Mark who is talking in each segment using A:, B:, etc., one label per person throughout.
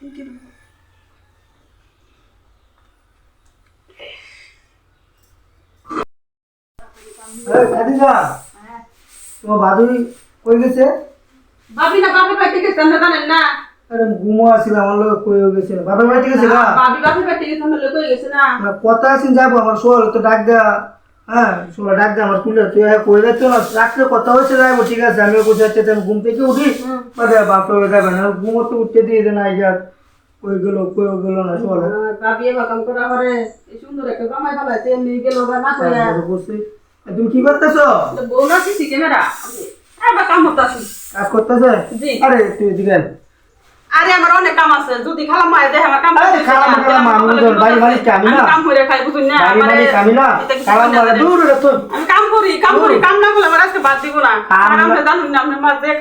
A: তোমার বাদুই কই গেছে
B: বাবি না বাপের বাড়িতে গেছে আমরা না
A: আরে ঘুমো আছিল আমার লোক গেছে না বাপের বাড়িতে গেছে গেছে না কথা আছেন যাবো আমার সোয়াল তো ডাক দেওয়া হ্যাঁ সোনা ডাক দে তুলে তুই হ্যাঁ করে দেখছো রাত্রে কথা হয়েছে যাবো ঠিক আছে ঘুম থেকে উঠি উঠতে দিয়ে দেন আই কই গেল কই গেল না সোনা
B: ভাবি এবার কাম করা করে সুন্দর একটা জামাই ফেলাইছে এমনি গেল বা না হ্যাঁ, করে কি করতেছো বউ না সিসি ক্যামেরা
A: কাজ করতেছে তুই দিবেন
B: আরে আমার অনেক কাম আছে যদি খালাম মায় দেখে আমার কাম
A: আমি বাড়ি বাড়ি কামি না
B: কাম করে খাই বুঝুন না
A: বাড়ি বাড়ি কামি না দূর রে
B: আমি কাম করি কাম করি কাম না করলে আমার আজকে বাদ দিব না জানুন না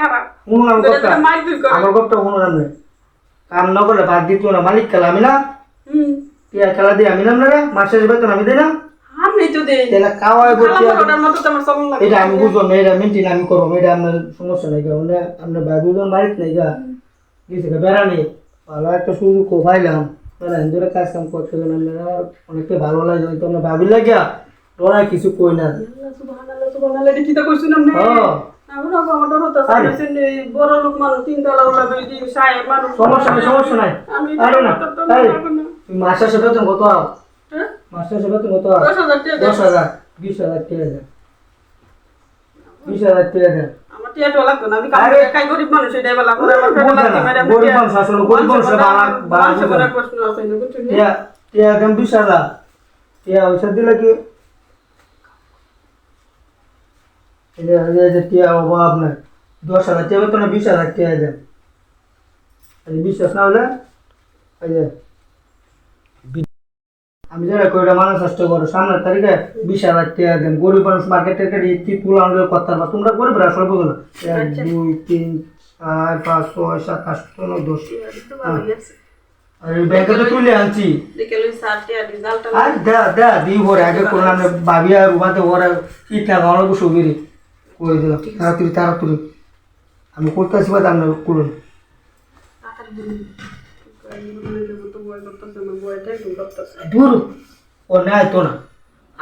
B: খারাপ
A: কথা আমার কথা কাম না করলে বাদ না মালিক খেলা আমি না হুম খেলা দিয়ে আমি না রে মাসের বেতন আমি দেই না আমি তো দেই তাহলে কাওয়ায় বলতে এটা আমি বুঝলাম এটা মেনটেন আমি করবো এটা আমার সমস্যা নাই গা আমরা আমরা বাড়ি বাড়িতে নাই গা গেছে বেড়ানি ভালো একটা সুযোগ কাজ কাম করতে আমরা অনেকটা ভালো লাগে তো আমরা ভাবি লাগিয়া তোরা কিছু কই না
B: হ্যাঁ।
A: মাস্টার সাথে কত হ্যাঁ? মাস্টার তো কত দশ হাজার বিশ হাজার কে হাজার বিশ হাজার টাকা দেন
B: আমার টিয়াটো লাগতো না আমি কামাই একাই গরিব মানুষ এটা এবার লাগতো
A: আমার ফেটা লাগতো ম্যাডাম গরিব মানুষ আসলে গরিব দশ হাজার বিশ্বাস না হলে আমি যেটা কয়টা মানুষ আসতে পারো সামনের তারিখে বিশ হাজার টাকা দেন গরিব মানুষ মার্কেট থেকে কি পুল আনলে কথা বা তোমরা গরিব আসলে বলো এক আচ্ছা। দুই তিন চার পাঁচ ছয় সাত আট নয় দশ ব্যাংকে তো তুলে ভরে আগে আর ভরে করে তাড়াতাড়ি তাড়াতাড়ি আমি করতেছি বা দাম করুন
B: দূর
A: অন্যায় আইতো না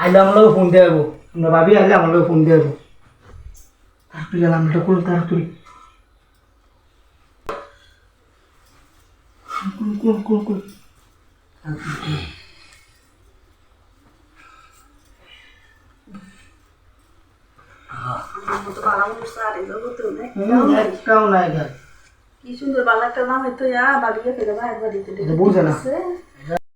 A: আইলে আমরাও ফোন দিয়ে যাবো আমরা ভাবি আইলে আমরাও ফোন দিয়ে যাবো তার তুই গেলাম এটা করুন তার তুই কোন কোন কোন কোন একটাও নাই গাছ
B: কি সুন্দর বালাটা নাম হইতো ইয়া বাড়িয়ে ফেলে ভাই বাড়িতে
A: বুঝে না